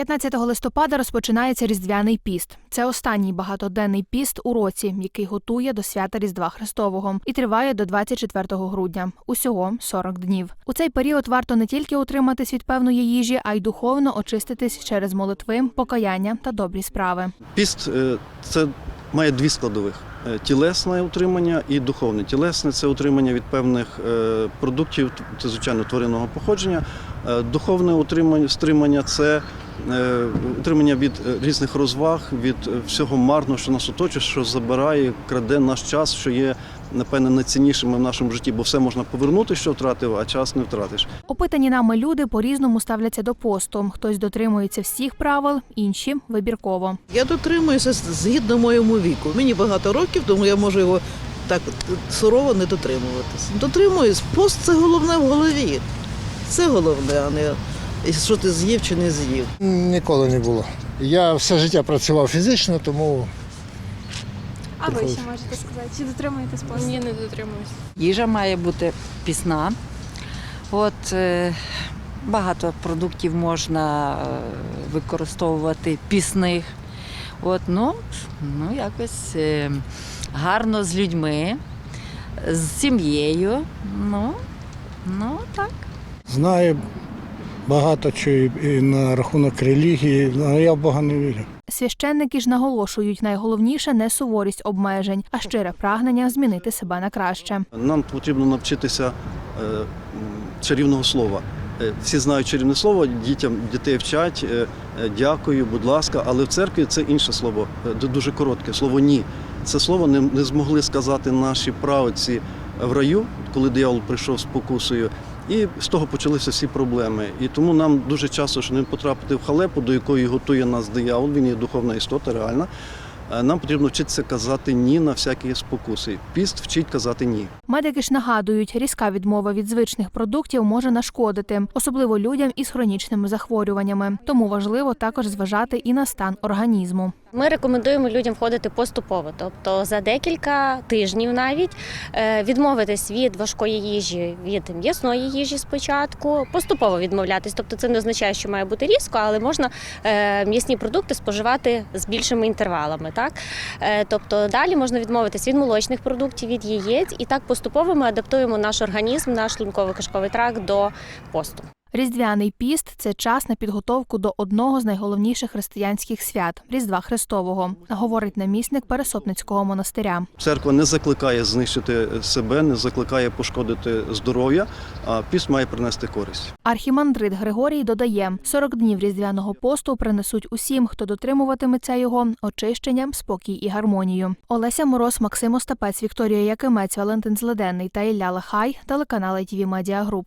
15 листопада розпочинається Різдвяний піст. Це останній багатоденний піст у році, який готує до свята Різдва Христового і триває до 24 грудня. Усього 40 днів. У цей період варто не тільки утриматись від певної їжі, а й духовно очиститись через молитви, покаяння та добрі справи. Піст е, це має дві складових: Е, тілесне утримання і духовне. Тілесне це утримання від певних е, продуктів, це звичайно тваринного походження. Духовне утримання стримання це утримання від е, різних розваг, від е, всього марного, що нас оточує, що забирає, краде наш час, що є напевне найціннішим в нашому житті, бо все можна повернути, що втратив, а час не втратиш. Опитані нами люди по-різному ставляться до посту. Хтось дотримується всіх правил, інші вибірково. Я дотримуюся згідно моєму віку. Мені багато років, тому я можу його так сурово не дотримуватися. Дотримуюсь. Пост це головне в голові. Це головне, а не що ти з'їв чи не з'їв. Ніколи не було. Я все життя працював фізично, тому А ви що можете сказати? Чи дотримуєтесь посту? Ні, не дотримуюсь. Їжа має бути пісна. От е, багато продуктів можна е, використовувати пісних. От, ну, ну якось е, гарно з людьми, з сім'єю. Ну, ну так. знаю багато чого і на рахунок релігії, але я в Бога не вірю. Священники ж наголошують, найголовніше не суворість обмежень, а щире прагнення змінити себе на краще. Нам потрібно навчитися е, чарівного слова. Е, Всі знають чарівне слово, дітям дітей вчать. е, Дякую, будь ласка. Але в церкві це інше слово, е, дуже коротке слово ні. Це слово не, не змогли сказати наші праведці в раю, коли диявол прийшов з покусою. І з того почалися всі проблеми. І тому нам дуже часто, щоб не потрапити в халепу, до якої готує нас диявол, він є духовна істота, реальна. е, Нам потрібно вчитися казати ні на всякі спокуси. Піст вчить казати ні. Медики ж нагадують, різка відмова від звичних продуктів може нашкодити, особливо людям із хронічними захворюваннями. Тому важливо також зважати і на стан організму. Ми рекомендуємо людям входити поступово, тобто за декілька тижнів навіть е, відмовитись від важкої їжі, від м'ясної їжі спочатку, поступово відмовлятись. Тобто це не означає, що має бути різко, але можна е, м'ясні продукти споживати з більшими інтервалами. Так? Е, Тобто далі можна відмовитись від молочних продуктів, від яєць, і так поступово ми адаптуємо наш організм, наш шлунково-кишковий тракт до посту. Різдвяний піст це час на підготовку до одного з найголовніших християнських свят Різдва Христового, говорить намісник Пересопницького монастиря. Церква не закликає знищити себе, не закликає пошкодити здоров'я, а піст має принести користь. Архімандрит Григорій додає, 40 днів різдвяного посту принесуть усім, хто дотримуватиметься його очищення, спокій і гармонію. Олеся Мороз, Максим Остапець, Вікторія Якимець, Валентин Зледенний та Ілля Лехай, телеканал ITV Media Group.